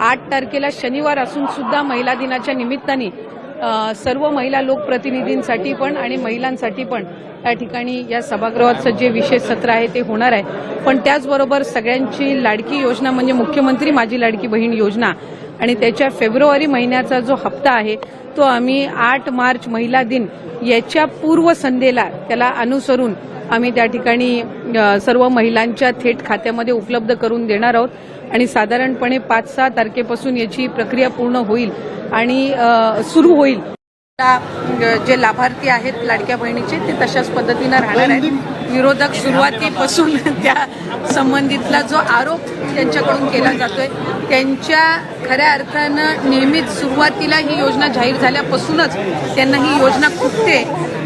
आठ तारखेला शनिवार असून सुद्धा महिला दिनाच्या निमित्ताने सर्व महिला लोकप्रतिनिधींसाठी पण आणि महिलांसाठी पण या ठिकाणी या सभागृहाचं जे विशेष सत्र आहे ते होणार आहे. पण त्याचबरोबर सगळ्यांची लाडकी योजना म्हणजे मुख्यमंत्री माझी लाडकी बहीण योजना आणि त्याच्या फेब्रुवारी महिन्याचा जो हप्ता आहे तो आम्ही आठ मार्च महिला दिन याच्या पूर्वसंध्येला त्याला अनुसरून आम्ही त्या ठिकाणी सर्व महिलांच्या थेट खात्यामध्ये उपलब्ध करून देणार आहोत. आणि साधारणपणे पाच सहा तारखेपासून याची प्रक्रिया पूर्ण होईल आणि सुरू होईल. जे लाभार्थी आहेत लाडक्या बहिणीचे ते तशाच पद्धतीनं राहणार आहेत. विरोधक सुरुवातीपासून त्या संबंधितला जो आरोप त्यांच्याकडून केला जातोय त्यांच्या खऱ्या अर्थानं नेहमीच सुरुवातीला ही योजना जाहीर झाल्यापासूनच त्यांना ही योजना खुपते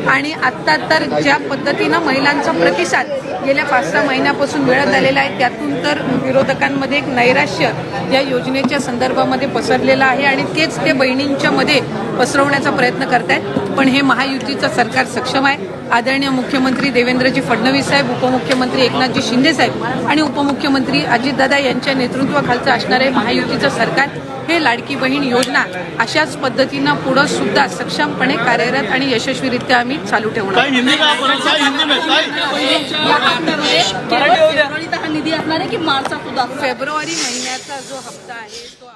आणि आत्ता तर ज्या पद्धतीनं महिलांचा प्रतिसाद गेल्या पाच सहा महिन्यापासून मिळत आलेला आहे त्यातून तर विरोधकांमध्ये एक नैराश्य या योजनेच्या संदर्भामध्ये पसरलेलं आहे आणि तेच ते बहिणींच्या मध्ये पसरवण्याचा प्रयत्न करत आहेत पण हे महायुतीचं सरकार सक्षम आहे. आदरणीय मुख्यमंत्री देवेंद्रजी फडणवीस साहेब उपमुख्यमंत्री एकनाथजी शिंदे साहेब आणि उपमुख्यमंत्री अजितदादा यांच्या नेतृत्वाखालचं असणारे महायुतीचं सरकार हे लाडकी बहीण योजना अशाच पद्धतीनं पुढं सुद्धा सक्षमपणे कार्यरत आणि यशस्वीरित्या आम्ही चालू ठेवणार. हा? फेब्रुवारी महिन्याचा जो हप्ता आहे तो